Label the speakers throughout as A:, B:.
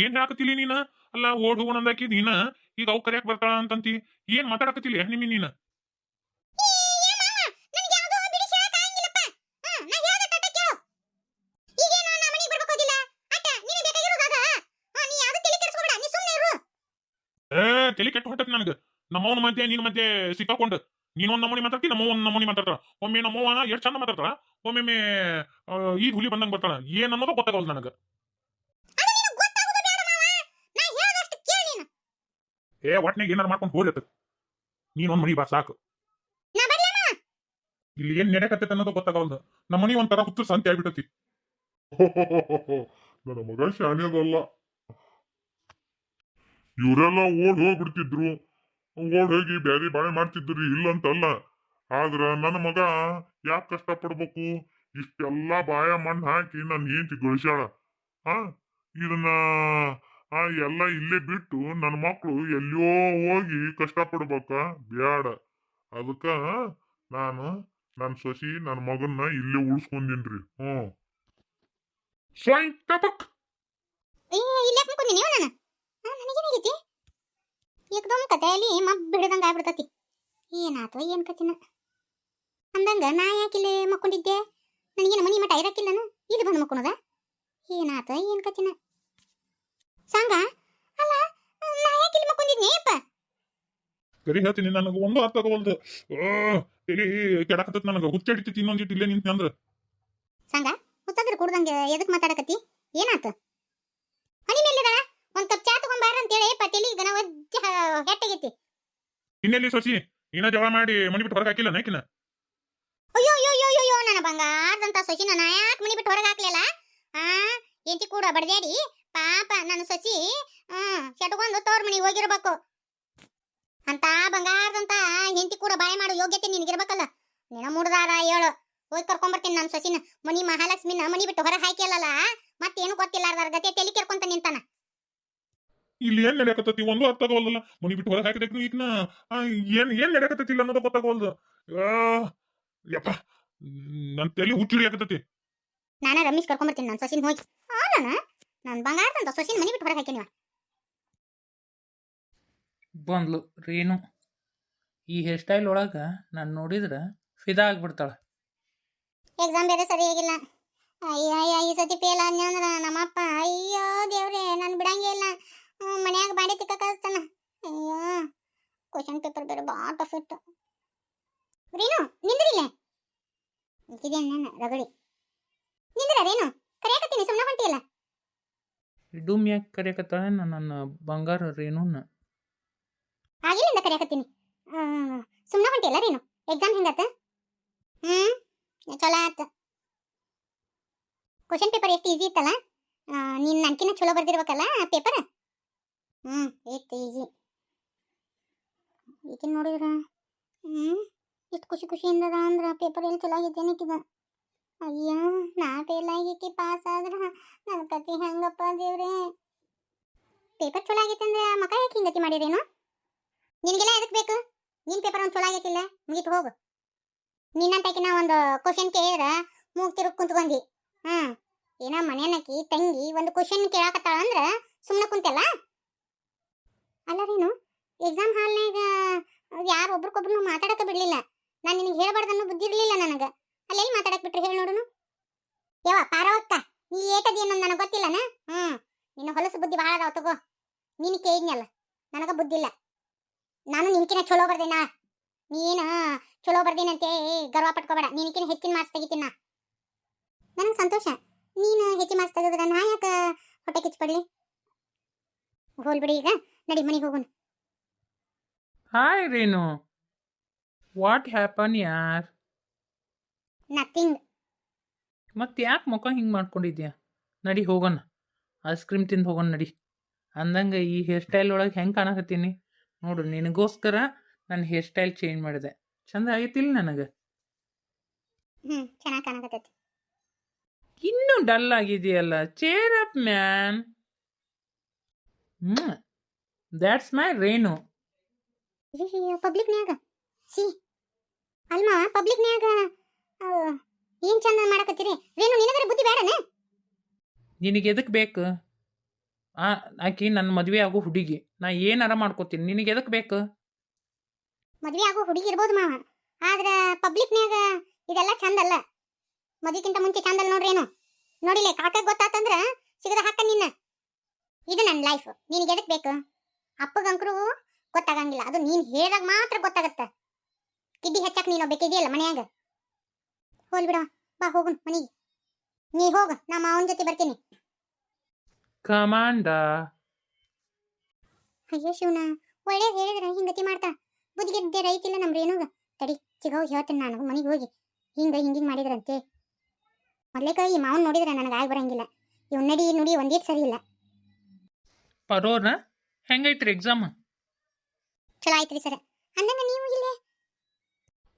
A: ಏನ್ ಹಾಕತಿಲಿ ನೀನ? ಅಲ್ಲ, ಓಡ್ ಹೋಗೋಣ ಅಂದಾಕಿ ನೀನ? ಈಗ ಅವ್ ಕರ್ಯಾಕ್ ಬರ್ತಾಳ ಅಂತಂತಿ. ಏನ್ ಮಾತಾಡಕತಿಲಿ ನಿಮ್ಮಿ ನೀನ? ತಲೆ ಕೆಟ್ಟ ಹೊಂಟತ್ ನನಗ. ನಮ್ಮವನ ಮಧ್ಯೆ ನಿನ್ ಮಧ್ಯೆ ಸಿಕ್ಕಾಕೊಂಡು. ನೀನೊಂದ್ ನಮೂನಿ ಮಾತಾಡ್ತಿ ನಮ್ಮವನ್ ನಮೂನಿ ಮಾತಾಡ್ತಾರ ಒಮ್ಮೆ ನಮ್ಮವ್ವ ಎಷ್ಟ್ ಚಂದ ಮಾತಾಡ್ತಾರ ಒಮ್ಮೆ ಈ ಹುಲಿ ಬಂದಂಗ್ ಬರ್ತಾಳ. ಏನ್ ಅನ್ನೋದು ಗೊತ್ತಾಗಲ್ಲ ನನಗ. ಏ ಒಟ್ನಾಗ ಏನಾರ ಮಾಡ್ಕೊಂಡು ಹೋಗ್ಲತ್ತ ನೀನ್ ಒಂದ್ ಮನಿ ಬಾ ಸಾಕು. ಇಲ್ಲಿ ಏನ್ ನೆನೆಕತ್ತೆ ಅನ್ನೋದು ಗೊತ್ತಾಗವಲ್ದು ನಮ್ಮ ಮನಿ ಒಂಥರ ಹುತ್ತು ಸಂತೆ ಆಗ್ಬಿಟ್ಟತಿ.
B: ನನ್ನ ಮಗ ಅಲ್ಲ ಇವರೆಲ್ಲ ಓಡ್ ಹೋಗ್ಬಿಡ್ತಿದ್ರು. ಓಡ್ ಹೋಗಿ ಬ್ಯಾರಿ ಬಾಳೆ ಮಾಡ್ತಿದ್ರು ಇಲ್ಲಂತಲ್ಲ ಆದ್ರ ನನ್ನ ಮಗ ಯಾಕೆ ಕಷ್ಟ ಪಡ್ಬೇಕು? ಇಷ್ಟೆಲ್ಲಾ ಬಾಯ ಮಣ್ಣು ಹಾಕಿ ನನ್ನ ಹೆಂಡತಿ ಗಳಿಸ್ಯಾಳ. ಆ ಇದನ್ನ ಎಲ್ಲ ಇಲ್ಲೇ ಬಿಟ್ಟು ನನ್ನ ಮಕ್ಕಳು ಎಲ್ಲಿಯೋ ಹೋಗಿ ಕಷ್ಟ ಪಡ್ಬೇಕ ಬ್ಯಾಡ. ಅದಕ್ಕ ನಾನು ನನ್ನ ಸೊಸಿ ನನ್ನ ಮಗನ್ನ ಇಲ್ಲೇ ಉಳಿಸ್ಕೊಂದಿನ್ರಿ ಹ್ಞೂ.
A: ಸ್ವಯಂ ಟಪಕ್
C: ಏಕದಮ್ ಕಥೆಯಲ್ಲಿ ಮಬ್ ಬಿಡದಂಗ ಆಗ್ಬಿಡ್ತತಿ. ಏನಾತೋ ಏನ್ ಕತಿನ ಅಂದಂಗ ನಾ ಯಾಕಿಲ್ಲ ಮಕ್ಕೊಂಡಿದ್ದೆ? ನನಗೇನು ಮನಿ ಮಠ ಇರಕ್ಕಿಲ್ಲನ? ಇಲ್ಲಿ ಬಂದು ಮಕ್ಕೊಳದ? ಏನಾತ ಏನ್ ಕತಿನ ಸಂಗ? ಅಲ್ಲ ನಾ ಯಾಕಿಲ್ಲಿ ಮಕ್ಕೊಂಡಿದ್ನಿ? ಅಪ್ಪ.
A: ಕರಿ ಹೇಳ್ತೀನಿ ನನಗೆ ಒಂದು ಅರ್ಥ ಆಗವಲ್ದು ಆ, ಕೆಡಕತ್ತ ನನಗೆ. ಹುಚ್ಚಡಿತೈತಿ ಇನ್ನೊಂದಿಟ್ಟು ಇಲ್ಲೇ ನಿಂತ ಅಂದ್ರ.
C: ಸಂಗ ಹುಚ್ಚಂದ್ರೆ ಕುಡ್ದಂಗೆ ಎದಕ್ ಮಾತಾಡಕತ್ತಿ? ಏನಾತ? ಹನಿ ಮೇಲಿದಾಳ ಒಂದ್ ಕಪ್ ಚಾ ತಗೊಂಬಾರ ಅಂತೇಳಿ ಪತೇಲಿ ಈಗ ನಾವು ಹೆಟ್ಟಗೈತಿ.
A: ಇನ್ನೆಲ್ಲಿ ಸೊಸಿ? ಇನ್ನ ಜಗಳ ಮಾಡಿ ಮನಿ ಬಿಟ್ಟು ಹೊರಗೆ ಹಾಕಿಲ್ಲ ನಾಕಿನ
C: ಅಯ್ಯೋ ಅಯ್ಯೋ ಅಯ್ಯೋ ಅಯ್ಯೋ ನನ್ನ ಬಂಗಾರದಂತ ಸೊಸಿ ನನ್ನ ಯಾಕೆ ಮನಿ ಬಿಟ್ಟು ಹೊರಗೆ ಹಾಕ್ಲಿಲ್ಲ? ಆ ಎಂತಿ ಕೂಡ ಬಡ್ದ್ಯಾಡಿ? ಪಾಪ ನನ್ನ ಸಸಿ ಹ್ಮ್ ಸೆಟ್ಕೊಂಡು ತೋರ್ ಮನಿ ಹೋಗಿರ್ಬೇಕು. ಅಂತ ಬಂಗಾರದಂತ ಹೆಂಡತಿ ಕೂಡ ಬಾಳೆ ಮಾಡೋ ಯೋಗ್ಯತೆ ನಿನಗಿರ್ಬೇಕಲ್ಲ? ನಿನ ಮುಡ್ದಾರ ಹೇಳು ಹೋಗಿ ಕರ್ಕೊಂಬರ್ತೀನಿ ನನ್ನ ಸಸಿನ. ಮನಿ ಮಹಾಲಕ್ಷ್ಮಿನ ಮನಿ ಬಿಟ್ಟು ಹೊರ ಹಾಕಿಲ್ಲಲ್ಲ ಮತ್ತೇನು ಗೊತ್ತಿಲ್ಲಾರ್ದಾರ ಗತೆ ತೆಲಿ ಕೇರ್ಕೊಂತ ನಿಂತಾನ?
A: ಇಲ್ಲಿ ಏನ್ ನಡೆಯಕತ್ತತಿ? ಒಂದು ಅರ್ಥ ಆಗೋಲ್ಲ ಮನಿ ಬಿಟ್ಟು ಹೊರಗೆ ಹಾಕಿದಕ್ಕೆ ಈಗಿನ ಏನ್ ಏನ್ ನಡೆಯಕತ್ತತಿ ಇಲ್ಲ ಅನ್ನೋದು ಗೊತ್ತಾಗವಲ್ದು. ಆ, ಯಪ್ಪ ನನ್ ತಲೆ ಹುಚ್ಚಿಡಿಯಾಕತ್ತೈತಿ
C: ನಾನ ರಮೇಶ್ ಕರ್ಕೊಂಡ್ಬರ್ತೀನಿ ನನ್ನ ಸಸಿನ ಹೋಗಿ. ನಾನು ನನ್ನ ತಂದ ಸೊಸಿನ ಮನಿ ಬಿಟ್ಟು ಹೊರಗೆ ಹಾಕಿನಿವ
D: ಬಂದ್ಲು ರೇಣು ಈ ಹೇರ್ ಸ್ಟೈಲ್ ಒಳಗೆ ನಾನು ನೋಡಿದ್ರೆ ಫಿದಾ ಆಗ್ಬಿಡ್ತಾಳೆ.
C: ಎಕ್ಸಾಮ್ ಬೇರೆ ಸರಿಯಾಗಿಲ್ಲ ಅಯ್ಯ ಅಯ್ಯ ಈ ಸತಿ ಫೇಲ್ ಅಂದ್ರೆ ನಮ್ಮಪ್ಪ ಅಯ್ಯೋ ದೇವ್ರೆ ನಾನು ಬಿಡಂಗೇ ಇಲ್ಲ. ಮನ್ಯಾಗ ಬಾಡಿ ತಿಕ್ಕ ಕಳಿಸ್ತಾನ ಅಯ್ಯೋ ಕ್ವಶನ್ ಪೇಪರ್ ಬೇರೆ ಭಾಳ ಟಫ್ ಇತ್ತು. ರೀನು ನಿಂದ್ರಿಲ್ಲೇ ನಿಂತಿದ್ದೇನೆ ನಾನು ರಗಡಿ? ನಿಂದ್ರ ಹೊಂಟಿಯಲ್ಲ
D: ಇಡೂಮ್ ಯಾಕೆ ಕರೆಯಕತ್ತಾಳೆ ನನ್ನ ಬಂಗಾರ ರೇಣುನ.
C: ಆಗಿಲ್ಲಿಂದ ಕರೆಯಕತ್ತೀನಿ. ಸುಮ್ಮನೆ ಹೊಂಟಿಯಲ್ಲ ರೇನು ಎಕ್ಸಾಮ್ ಹೆಂಗಾತ? ಹ್ಮ್, ಚಲೋ ಆತ. ಕ್ವಶನ್ ಪೇಪರ್ ಎಷ್ಟು ಈಸಿ ಇತ್ತಲ್ಲ? ನೀನ್ ನನ್ಕಿನ್ನ ಚಲೋ ಬರ್ದಿರ್ಬೇಕಲ್ಲ ಪೇಪರ್ ಹ್ಮ್ ಇತ್ತು ಈಸಿ ಈಗಿನ ನೋಡಿದ್ರ? ಹ್ಮ್, ಇಷ್ಟು ಖುಷಿ ಖುಷಿಯಿಂದ ಅದ ಅಂದ್ರ ಪೇಪರ್ ಎಲ್ಲಿ ಚಲೋ ಆಗಿದ್ದೇನೆ ಏನಕ್ಕಿದ ಅಯ್ಯ ನಾ ಆಗೈತಿ ಪಾಸ್ ಆದ್ರ ನನ್ನ ಕತಿ ಹೆಂಗಪ್ಪ ದೇವ್ರೆ? ಪೇಪರ್ ಚಲೋ ಆಗೈತಂದ್ರೆ ಮಕ ಯಾಕೆ ಹಿಂಗತಿ ಮಾಡಿರೇನು? ನಿನಗೆಲ್ಲ ಎದಕ್ಕೆ ಬೇಕು? ನಿನ್ ಪೇಪರ್ ಒಂದು ಚಲೋ ಆಗೈತಿಲ್ಲ, ಮುಗೀತು, ಹೋಗು. ನಿನ್ನಂತಕಿನ ಒಂದು ಕ್ವಶನ್ ಕೇಳಿದ್ರ ಮೂಗ್ ತಿರುಗ್ ಕುಂತ್ಕೊಂಡಿ ಹ್ಮ್ ಏನೋ ಮನೆಯನ್ನಕಿ, ತಂಗಿ ಒಂದು ಕ್ವಶನ್ ಕೇಳಾಕತ್ತಾಳ ಅಂದ್ರ ಸುಮ್ಮನೆ ಕುಂತಲ್ಲ ಅಲ್ಲ ರೀನು ಎಕ್ಸಾಮ್ ಹಾಲ್ನಾಗ ಯಾರು ಒಬ್ರಿಗೊಬ್ರು ಮಾತಾಡಕ ಬಿಡ್ಲಿಲ್ಲ. ನಾನು ನಿನಗೆ ಹೇಳಬಾರ್ದನ್ನು ಬುದ್ಧಿ ನನಗೆ ನನಗ. ಅಲ್ಲೆಲ್ಲಿ ಮಾತಾಡಕ್ ಬಿಟ್ರಿ ಹೇಳಿ ನೋಡುನು? ಯವ್ವ ಪಾರವಕ್ಕ ನೀ ಏಟದಿ ಅನ್ನೋದು ನನಗೆ ಗೊತ್ತಿಲ್ಲನ? ಹ್ಮ್, ನಿನ್ನ ಹೊಲಸು ಬುದ್ಧಿ ಬಹಳ ಅದಾವ ತಗೋ. ನೀನು ಕೇಳಿದ್ನಲ್ಲ, ನನಗ ಬುದ್ಧಿ ಇಲ್ಲ. ನಾನು ನಿನ್ಕಿನ ಚಲೋ ಬರ್ದೇನ? ನೀನ ಚಲೋ ಬರ್ದೇನಂತೆ? ಗರ್ವ ಪಟ್ಕೋಬೇಡ. ನಿನಕಿನ ಹೆಚ್ಚಿನ ಮಾರ್ಕ್ಸ್ ತೆಗಿತೀನ? ನನಗೆ ಸಂತೋಷ. ನೀನು ಹೆಚ್ಚಿನ ಮಾರ್ಕ್ಸ್ ತೆಗೆದ್ರೆ ನಾ ಯಾಕೆ ಹೊಟ್ಟೆ ಕಿಚ್ಪಡ್ಲಿ ಹೋಲ್ ಬಿಡಿ ಈಗ, ನಡಿ ಮನೆಗೆ ಹೋಗೋಣ
D: ಹಾಯ್ ರೇನು ವಾಟ್ ಹ್ಯಾಪನ್ ಯಾರ್?
C: ನಥಿಂಗ್
D: ಮತ್ತೆ ಯಾಕೆ ಮುಖ ಹಿಂಗೆ ಮಾಡ್ಕೊಂಡಿದ್ಯಾ? ನಡಿ ಹೋಗೋಣ. ಐಸ್ ಕ್ರೀಮ್ ತಿಂದು ಹೋಗೋಣ ನಡಿ. ಅಂದಂಗೆ ಈ ಹೇರ್ ಸ್ಟೈಲ್ ಒಳಗೆ ಹೆಂಗೆ ಕಾಣಕತ್ತೀನಿ? ನೋಡು ನಿನಗೋಸ್ಕರ ನನ್ನ ಹೇರ್ ಸ್ಟೈಲ್ ಚೇಂಜ್ ಮಾಡಿದೆ. ಚಂದ ಆಗೈತಿಲ್ಲ ನನಗೆ?
C: ಹ್ಮ್ ಚೆನ್ನಾಗಿ ಕಾಣಕತ್ತೈತಿ.
D: ಇನ್ನೂ ಡಲ್ ಆಗಿದೆಯಲ್ಲ? ಚೇರ್ ಅಪ್ ಮ್ಯಾನ್ ಹ್ಞೂ ದ್ಯಾಟ್ಸ್ ಮೈ ರೇಣು
C: ಪಬ್ಲಿಕ್ನ್ಯಾಗ ಸಿ ಪಬ್ಲಿಕ್ ಪಬ್ಲಿಕ್ನ್ಯಾಗ ಏನ್ ಚಂದ ಮಾಡಕತ್ತೀರಿ. ಏನು ನಿನಗರ ಬುದ್ಧಿ ಬೇಡನ
D: ನಿನಗೆ ಎದಕ್ಕೆ ಬೇಕು? ಆ ಆಕಿ ನನ್ನ ಮದುವೆ ಆಗೋ ಹುಡುಗಿ. ನಾ ಏನಾರ ಮಾಡ್ಕೋತೀನಿ? ನಿನಗೆ ಎದಕ್ಕೆ ಬೇಕು?
C: ಮದ್ವೆ ಆಗೋ ಹುಡುಗಿ ಇರ್ಬೋದು ಮಾವ. ಆದ್ರ ಪಬ್ಲಿಕ್ನ್ಯಾಗ ಇದೆಲ್ಲ ಚಂದ ಅಲ್ಲ ಮದ್ವಿಕ್ಕಿಂತ ಮುಂಚೆ ಚಂದ ಅಲ್ಲ ನೋಡ್ರಿ ಏನು? ನೋಡಿಲೆ ಕಾಕ ಗೊತ್ತಾತಂದ್ರ ಸಿಗದ ಹಾಕ ನಿನ್ನ. ಇದು ನನ್ನ ಲೈಫ್ ನಿನಗೆ ಎದಕ್ ಬೇಕು? ಅಪ್ಪಗಂಕರು ಗೊತ್ತಾಗಂಗಿಲ್ಲ. ಅದು ನೀನ್ ಹೇಳಿದಾಗ ಮಾತ್ರ ಗೊತ್ತಾಗತ್ತ. ಕಿಡ್ಡಿ ಹೆಚ್ಚಕ್ ನೀನು ಬೇಕಿದೆಯಲ್ಲ ಇದೆಯಲ್ಲ ಮನ್ಯಾಗ. ಹೋಲ್ ಬಿಡವ ಬಾ ಹೋಗುನ್ ಮನೆಗೆ. ನೀ ಹೋಗ ನಾ ಮಾವನ ಜೊತೆ ಬರ್ತೀನಿ.
D: ಕಮಾಂಡ?
C: ಅಯ್ಯೋ ಶಿವನ ಒಳ್ಳೇದು ಹೇಳಿದ್ರ ಹಿಂಗತಿ ಮಾಡ್ತಾ. ಬುದ್ಧಿಗೆದ್ದೆ ರೈತಿಲ್ಲ ನಮ್ ರೇಣುಗ ತಡಿ ಚಿಗವ್ ಹೇಳ್ತೇನೆ ನಾನು ಮನೆಗೆ ಹೋಗಿ. ಹಿಂಗ ಹಿಂಗಿಂಗ್ ಮಾಡಿದ್ರಂತೆ. ಮೊದ್ಲೇಕ ಈ ಮಾವನ್ ನೋಡಿದ್ರೆ ನನಗೆ ಆಗಿ ಬರಂಗಿಲ್ಲ. ಇವ್ ನಡಿ ನುಡಿ ಒಂದೇ ಸರಿ ಇಲ್ಲ.
D: ಪರೋರ ಹೆಂಗೈತ್ರಿ ಎಕ್ಸಾಮ್
C: ಚಲೋ ಆಯ್ತ್ರಿ ಸರ್. ಅಂದಂಗ ನೀವು ಇಲ್ಲೇ?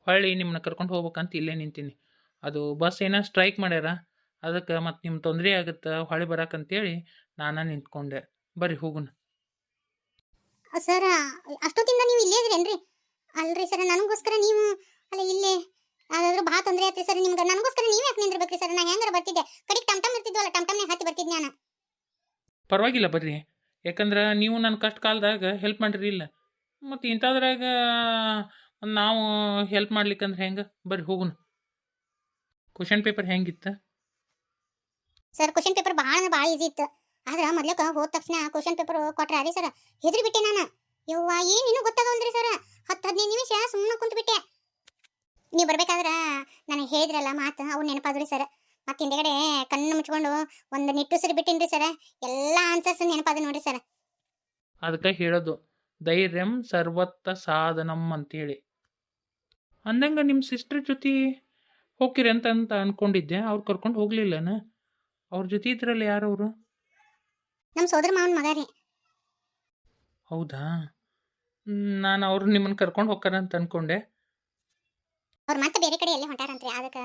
D: ಹೊಳ್ಳಿ ನಿಮ್ಮನ್ನ ಕರ್ಕೊಂಡು ಹೋಗ್ಬೇಕಂತ ಇಲ್ಲೇ ನಿಂತೀನಿ. ಅದು ಬಸ್ ಏನೋ ಸ್ಟ್ರೈಕ್ ಮಾಡ್ಯಾರ ಅದಕ್ಕೆ ಮತ್ತು ನಿಮ್ಮ ತೊಂದರೆ ಆಗುತ್ತೆ ಹೊಳೆ ಬರಾಕಂತೇಳಿ ನಾನು ನಿಂತ್ಕೊಂಡೆ. ಬರ್ರಿ ಹೋಗುಣ
C: ಸರ್ ಅಷ್ಟೊತ್ತಿಂದ ನೀವು ಇಲ್ಲೇ ಇದ್ರೇನ್ರಿ ಅಲ್ರಿ ಸರ್ ನನಗೋಸ್ಕರ ನೀವು ಅಲ್ಲ ಇಲ್ಲೇ ಅದಾದ್ರೂ ಭಾಳ ತೊಂದರೆ ಆಯ್ತು ಸರ್ ನಿಮ್ಗೆ. ನನಗೋಸ್ಕರ ನೀವು ಯಾಕೆ ನಿಂದಿರ್ಬೇಕ್ರಿ ಸರ್? ನಾ ಹೆಂಗಾರ ಬರ್ತಿದ್ದೆ? ಕಡೆಗೆ ಟಮ್ ಟಮ್ ಇರ್ತಿದ್ವಲ್ಲ ಟಮ್ ಟಮ್ನೇ ಹತ್ತಿ ಬರ್ತಿದ್ದೆ ನಾನು
D: ಪರವಾಗಿಲ್ಲ ಬರ್ರಿ. ಯಾಕಂದ್ರೆ ನೀವು ನನ್ನ ಕಷ್ಟ ಕಾಲದಾಗ ಹೆಲ್ಪ್ ಮಾಡಿರಿ ಇಲ್ಲ. ಮತ್ತು ಇಂಥದ್ರಾಗ ನಾವು ಹೆಲ್ಪ್ ಮಾಡ್ಲಿಕ್ಕಂದ್ರೆ ಹೆಂಗೆ? ಬರ್ರಿ ಹೋಗುಣ ಕ್ವಶನ್ ಪೇಪರ್ ಹೆಂಗಿತ್ತು?
C: ಸರ್ ಕ್ವಶನ್ ಪೇಪರ್ ಭಾಳ ಅಂದ್ರೆ ಭಾಳ ಈಸಿ ಇತ್ತು. ಆದ್ರೆ ಮೊದ್ಲಕ್ಕ ಹೋದ ತಕ್ಷಣ ಕ್ವಶನ್ ಪೇಪರ್ ಕೊಟ್ರ ರೀ ಸರ್ ಹೆದ್ರಿ ಬಿಟ್ಟೆ ನಾನು. ಯವ್ವ ಏನು ಇನ್ನೂ ಗೊತ್ತಾಗಲ್ರಿ ಸರ್ ಹತ್ತು ಹದಿನೈದು ನಿಮಿಷ ಸುಮ್ಮನೆ ಕುಂತು ಬಿಟ್ಟೆ ನೀವು ಬರಬೇಕಾದ್ರೆ ನನಗೆ ಹೇಳಿದ್ರಲ್ಲ ಮಾತು ಅವು ನೆನಪಾದ್ರಿ ಸರ್ ಮತ್ತೆ ಹಿಂದೆಗಡೆ ಕಣ್ಣು ಮುಚ್ಕೊಂಡು ಒಂದು ನಿಟ್ಟುಸಿರು ಬಿಟ್ಟಿನ್ರಿ ಸರ್ ಎಲ್ಲ ಆನ್ಸರ್ಸ್ ನೆನಪಾದ ನೋಡ್ರಿ ಸರ್
D: ಅದಕ್ಕೆ ಹೇಳೋದು ಧೈರ್ಯಂ ಸರ್ವತ್ತ ಸಾಧನಂ ಅಂತೇಳಿ. ಅಂದಂಗ ನಿಮ್ಮ ಸಿಸ್ಟರ್ ಜೊತೆ ಹೋಗ್ತೀರಿ ಅಂತ ಅಂತ ಅಂದ್ಕೊಂಡಿದ್ದೆ ಅವ್ರು ಕರ್ಕೊಂಡು ಹೋಗ್ಲಿಲ್ಲನ ಅವ್ರ ಜೊತೆ ಇದ್ರಲ್ಲ ಯಾರು ಅವರು?
C: ನಮ್ಮ ಸೋದರ ಮಾವನ ಮಗ ರೀ.
D: ಹೌದಾ? ನಾನು ಅವ್ರು ನಿಮ್ಮನ್ನು ಕರ್ಕೊಂಡು ಹೋಗ್ತಾರ ಅಂತ ಅನ್ಕೊಂಡೆ.
C: ಅವ್ರು ಮತ್ತೆ ಬೇರೆ ಕಡೆ ಎಲ್ಲಿ ಹೊಂಟಾರಂತ್ರಿ? ಅದಕ್ಕೆ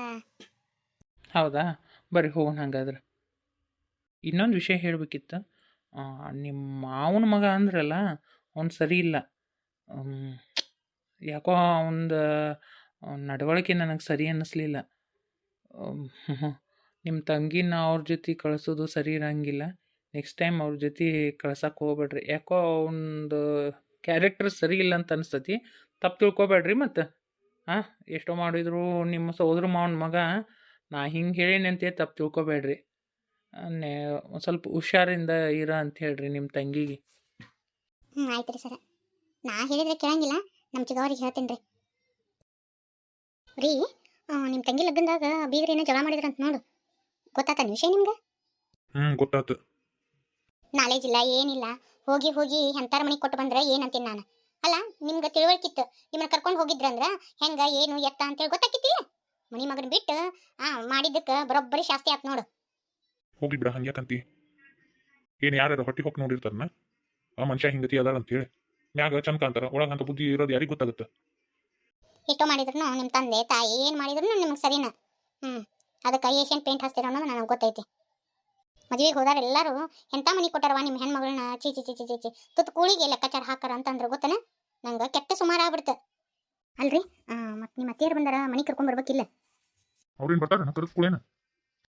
D: ಹೌದಾ? ಬರ್ರಿ ಹೋಗೋಣ ಹಂಗಾದ್ರೆ. ಇನ್ನೊಂದು ವಿಷಯ ಹೇಳಬೇಕಿತ್ತು. ನಿಮ್ಮ ಮಾವನ ಮಗ ಅಂದ್ರಲ್ಲ ಅವ್ನು ಸರಿ ಇಲ್ಲ. ಯಾಕೋ ಅವನದು ನಡವಳಿಕೆ ನನಗೆ ಸರಿ ಅನ್ನಿಸ್ಲಿಲ್ಲ. ನಿಮ್ಮ ತಂಗಿನ ಅವ್ರ ಜೊತೆ ಕಳಿಸೋದು ಸರಿ ಇರೋಂಗಿಲ್ಲ. ನೆಕ್ಸ್ಟ್ ಟೈಮ್ ಅವ್ರ ಜೊತೆ ಕಳ್ಸೋಕೆ ಹೋಗ್ಬೇಡ್ರಿ. ಯಾಕೋ ಅವನದು ಕ್ಯಾರೆಕ್ಟರ್ ಸರಿ ಇಲ್ಲ ಅಂತ ಅನಿಸ್ತತಿ. ತಪ್ಪು ತಿಳ್ಕೊಬೇಡ್ರಿ ಮತ್ತು ಹಾಂ ಎಷ್ಟೋ ಮಾಡಿದ್ರು ನಿಮ್ಮ ಸೋದರ ಮಾವನ ಮಗ, ನಾ ಹಿಂಗೆ ಹೇಳಿನಂತೆ ತಪ್ಪು ತಿಳ್ಕೊಬೇಡ್ರಿ. ನೆ ಸ್ವಲ್ಪ ಹುಷಾರಿಂದ ಇರ ಅಂತ ಹೇಳ್ರಿ ನಿಮ್ಮ ತಂಗಿಗೆ.
C: ಹ್ಞೂ ಆಯ್ತು ರೀ ಸರ. ನಾ ಹೇಳಿದ್ರೆ ಕೇಳಂಗಿಲ್ಲ. ನಮ್ಮ ಚಿಗವರಿಗೆ ಹೇಳ್ತೀನಿ ರೀ ರೀ ನಿಮ್ಮ ತಂಗಿ ಲಗ್ನದಾಗ ಬೀಗ್ರ ಏನೋ ಜಗಳ ಮಾಡಿದ್ರಂತ ನೋಡು. ಗೊತ್ತಾತ ವಿಷಯ ನಿಮ್ಗೆ?
A: ಹ್ಮ್ ಗೊತ್ತಾತು.
C: ನಾಲೇಜ್ ಇಲ್ಲ ಏನಿಲ್ಲ ಹೋಗಿ ಹೋಗಿ ಎಂತಾರ ಮನೆಗೆ ಕೊಟ್ಟು ಬಂದ್ರೆ ಏನಂತೀನಿ ನಾನು. ಅಲ್ಲ ನಿಮ್ಗೆ ತಿಳುವಳಿಕಿತ್ತು ನಿಮ್ಮನ್ನ ಕರ್ಕೊಂಡು ಹೋಗಿದ್ರಂದ್ರ ಹೆಂಗ ಏನು ಎತ್ತ ಅಂತೇಳಿ ಗೊತ್ತಾಕಿತ್ತಿಲ್ಲ ಮನಿ ಮಗನ ಬಿಟ್ಟು ಆ ಮಾಡಿದ್ದಕ್ಕೆ ಬರೋಬ್ಬರಿ ಶಾಸ್ತಿ ಆತ್ ನೋಡು.
A: ಹೋಗ್ಲಿ ಬಿಡ ಹಂಗ್ಯಾಕಂತಿ ಏನು ಯಾರು ಹೊಟ್ಟಿ ಹೋಗಿ ನೋಡಿರ್ತಾರನ? ಆ ಮನುಷ್ಯ ಹಿಂಗತಿ ಅದಾರ ಅಂತ ಹೇಳಿ. ಮ್ಯಾಗ ಚಂದ ಕಾಂತಾರ ಒಳಗಂತ ಬುದ್ಧಿ ಇರೋದು ಯಾರಿಗೆ ಗೊತ್ತಾಗುತ್ತೆ?
C: ಎಷ್ಟೋ ಮಾಡಿದ್ರು ನಿಮ್ಮ ತಂದೆ ತಾಯಿ ಏನು ಮಾಡಿದ್ರು ನಿಮ್ಗೆ ಸರಿನ? ಹ್ಞೂ ಅದಕ್ಕೆ ಏಷ್ಯನ್ ಪೇಂಟ್ ಹಚ್ತೀರ ಅನ್ನೋದು ನನಗೆ ಗೊತ್ತೈತಿ. ಮದುವೆಗೆ ಹೋದಾರ ಎಲ್ಲರೂ ಎಂಥ ಮನೆ ಕೊಟ್ಟಾರವ ನಿಮ್ಮ ಹೆಣ್ಮಗಳನ್ನ ಚಿ ಚಿ ಚಿ ಚಿ ಚಿ ಚಿ ತುತ್ತು ಕೂಳಿಗೆ ಲೆಕ್ಕಾಚಾರ ಹಾಕಾರ ಅಂತಂದ್ರೆ ಗೊತ್ತನ? ನಂಗೆ ಕೆಟ್ಟ ಸುಮಾರು ಆಗ್ಬಿಡ್ತು. ಅಲ್ರಿ ಮತ್ತೆ ನಿಮ್ಮ ಅತ್ತೆಯರು ಬಂದಾರ ಮನೆ ಕರ್ಕೊಂಡ್ ಬರ್ಬೇಕಿಲ್ಲ.
A: ಅವ್ರೇನು ಬರ್ತಾರ? ಕರೆಸ್ಕೊಳ್ಳೇನ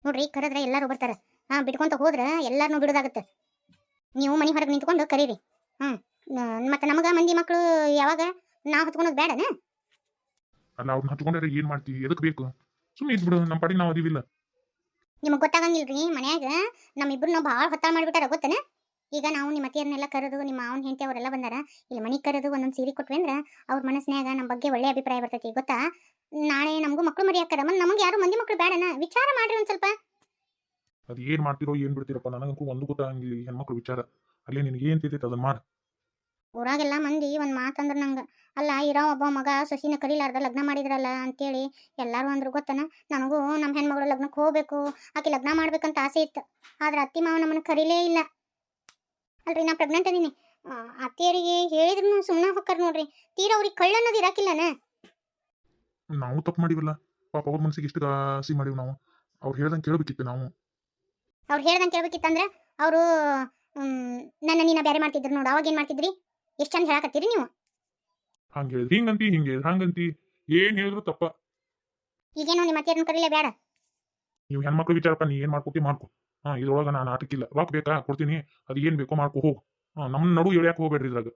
C: ನೋಡ್ರಿ ಕರೆದ್ರೆ ಎಲ್ಲರೂ ಬರ್ತಾರೆ. ಹಾಂ ಬಿಟ್ಕೊಂತ ಹೋದ್ರೆ ಎಲ್ಲರನ್ನೂ ಬಿಡೋದಾಗುತ್ತೆ. ನೀವು ಮನೆ ಹೊರಗೆ ನಿಂತ್ಕೊಂಡು ಕರೀರಿ. ಹ್ಞೂ ಮತ್ತು ನಮಗೆ ಮಂದಿ ಮಕ್ಕಳು ಯಾವಾಗ? ನಾವು ಹತ್ಕೊಳೋದು ಬೇಡನ
A: ಅಲ್ಲ ಅವ್ರನ್ನ ಹಚ್ಕೊಂಡ್ರೆ ಏನ್ ಮಾಡ್ತಿ? ಎದಕ್ ಬೇಕು? ಸುಮ್ಮನೆ ಇದ್ಬಿಡು ನಮ್ಮ ಪಾಡಿಗೆ ನಾವು ಅದಿವಿಲ್ಲ.
C: ನಿಮಗೆ ಗೊತ್ತಾಗಂಗಿಲ್ರಿ ಮನ್ಯಾಗ? ನಮ್ಮಿಬ್ರನ್ನ ಭಾಳ ಹೊತ್ತಾಳ ಮಾಡಿಬಿಟ್ಟಾರ ಗೊತ್ತನ? ಈಗ ನಾವು ನಿಮ್ಮ ಅತ್ತಿಯರನ್ನೆಲ್ಲ ಕರೆದು ನಿಮ್ಮ ಅವನ ಹೆಂಡತಿ ಅವರೆಲ್ಲ ಬಂದಾರ ಇಲ್ಲಿ ಮನೆಗೆ ಕರೆದು ಒಂದೊಂದು ಸೀರೆ ಕೊಟ್ವಿ ಅಂದ್ರೆ ಅವ್ರ ಮನಸ್ನ್ಯಾಗ ನಮ್ಮ ಬಗ್ಗೆ ಒಳ್ಳೆ ಅಭಿಪ್ರಾಯ ಬರ್ತೈತಿ ಗೊತ್ತಾ? ನಾಳೆ ನಮಗೂ ಮಕ್ಕಳು ಮರಿ ಹಾಕಾರ ಮತ್ತೆ ನಮಗೆ ಯಾರು ಮಂದಿ ಮಕ್ಕಳು ಬೇಡನ ವಿಚಾರ ಮಾಡ್ರಿ ಒಂದು ಸ್ವಲ್ಪ.
A: ಅದು ಏನ್ ಮಾಡ್ತಿರೋ ಏನ್ ಬಿಡ್ತಿರಪ್ಪ? ನನಗಂತೂ ಒಂದು ಗೊತ್ತಾಗಂಗಿಲ್ಲ ಹೆಣ್ಮಕ್ಳು ವಿಚಾರ. ಅಲ್ಲೇ ನಿನಗೆ ಏನ್ ತಿಳ್ತೈತೆ ಅದನ್ನ ಮಾಡ್.
C: ಊರಾಗೆಲ್ಲ ಮಂದಿ ಒಂದು ಮಾತಂದ್ರೆ ನಂಗೆ. ಅಲ್ಲ ಇರೋ ಒಬ್ಬ ಮಗ ಸಸಿನ ಕರಿಲಾರ್ದ ಲಗ್ನ ಮಾಡಿದ್ರಲ್ಲ ಅಂತೇಳಿ ಎಲ್ಲರೂ ಅಂದ್ರು ಗೊತ್ತನ? ನನಗೂ ನಮ್ಮ ಹೆಣ್ಮಗಳು ಲಗ್ನಕ್ಕೆ ಹೋಗ್ಬೇಕು. ಆಕೆ ಲಗ್ನ ಮಾಡ್ಬೇಕಂತ ಆಸೆ ಇತ್ತು. ಆದ್ರೆ ಅತ್ತಿ ಮಾವ ನಮ್ಮನ್ನು ಕರೀಲೇ ಇಲ್ಲ. ಅಲ್ರಿ ನಾ ಪ್ರೆಗ್ನೆಂಟ್ ಅದೀನಿ. ಅತ್ತಿಯರಿಗೆ ಹೇಳಿದ್ರು ಸುಮ್ಮನೆ ಹೊಕ್ಕಾರ ನೋಡ್ರಿ. ತೀರ ಅವ್ರಿಗೆ ಕಳ್ಳ ಅನ್ನೋದು ಇರಾಕಿಲ್ಲನ?
A: ನಾವು ತಪ್ಪು ಮಾಡಿವಲ್ಲ. ಪಾಪ ಅವ್ರ ಮನ್ಸಿಗೆ ಇಷ್ಟು ದಾಸಿ ಮಾಡಿವಿ ನಾವು. ಅವ್ರು ಹೇಳ್ದಂಗೆ ಕೇಳಬೇಕಿತ್ತು ನಾವು.
C: ಅವ್ರು ಹೇಳ್ದಂಗೆ ಕೇಳಬೇಕಿತ್ತಂದ್ರೆ ಅವರು ನನ್ನ ನೀನ ಬೇರೆ ಮಾಡ್ತಿದ್ರು ನೋಡು. ಅವಾಗ ಏನು ಮಾಡ್ತಿದ್ರಿ? ಎಷ್ಟು ಚಂದ ಹೇಳಕತ್ತೀರಿ ನೀವು?
A: ಹಂಗ ಹಿಂಗಂತಿ ಹಿಂಗೆ ಹಂಗಂತಿ. ಏನ್ ಹೇಳಿದ್ರು ತಪ್ಪ.
C: ಈಗೇನು ನಿಮ್ಮ ಅತ್ತಿಯರನ್ನ ಕರೀಲೇ ಬೇಡ?
A: ನೀವು ಹೆಣ್ಮಕ್ಳು ವಿಚಾರಪ್ಪ ನೀ ಏನ್ ಮಾಡ್ಕೊತಿ ಮಾಡ್ಕೊ. ಹಾ ಇದ್ರೊಳಗ ನಾನು ಆಟಕ್ಕಿಲ್ಲ ರೊಕ್ಕ ಬೇಕಾ? ಕೊಡ್ತೀನಿ. ಅದು ಏನ್ ಬೇಕೋ ಮಾಡ್ಕೊ ಹೋಗು. ಹಾ ನಮ್ಮ ನಡು ಇಳ್ಯಾಕ ಹೋಗ್ಬೇಡ್ರಿ ಇದ್ರಾಗ.